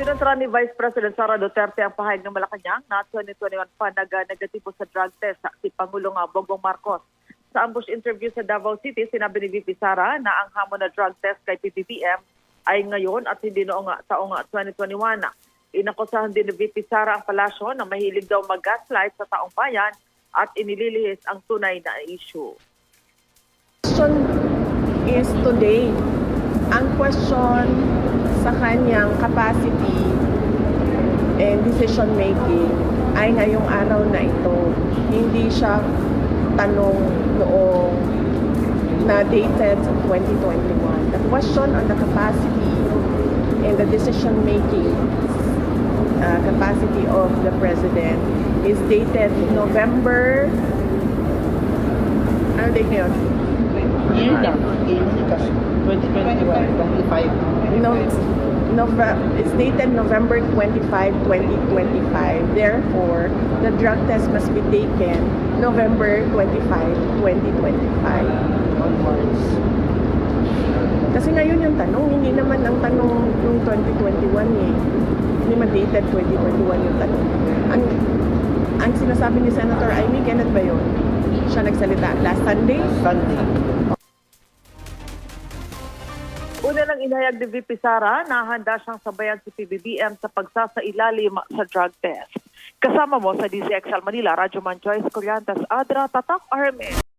Kinontra ni Vice President Sara Duterte ang pahayag ng Malacanang na 2021 pa nag-negatibo sa drug test si Pangulong ah, Bongbong Marcos. Sa ambush interview sa Davao City, sinabi ni VP Sara na ang hamon na drug test kay PBBM ay ngayon at hindi noong ah, taong ah, 2021. Inakusahan din ni VP Sara ang palasyo na mahilig daw mag-gaslight sa taong bayan at inililihis ang tunay na issue. question is today. Ang question sa kanyang capacity and decision making ay ngayong araw na ito. Hindi siya tanong noong na dated 2021. The question on the capacity and the decision making uh, capacity of the president is dated November ano date ngayon? Year na. Kasi 2021, 25. No, Nove- it's dated November 25, 2025. Therefore, the drug test must be taken November 25, 2025. Onwards. Kasi ngayon yung tanong, hindi naman ang tanong yung 2021 eh. Hindi man dated 2021 yung tanong. Ang, ang sinasabi ni Senator Amy, kailan ba yun? Siya nagsalita last Sunday? Sunday. Una lang inayag ni VP Sara na handa siyang sabayan si PBBM sa pagsasailalim sa drug test. Kasama mo sa DZXL Manila, Radyo Man Joyce Coriantas, Adra, Tatak Arme.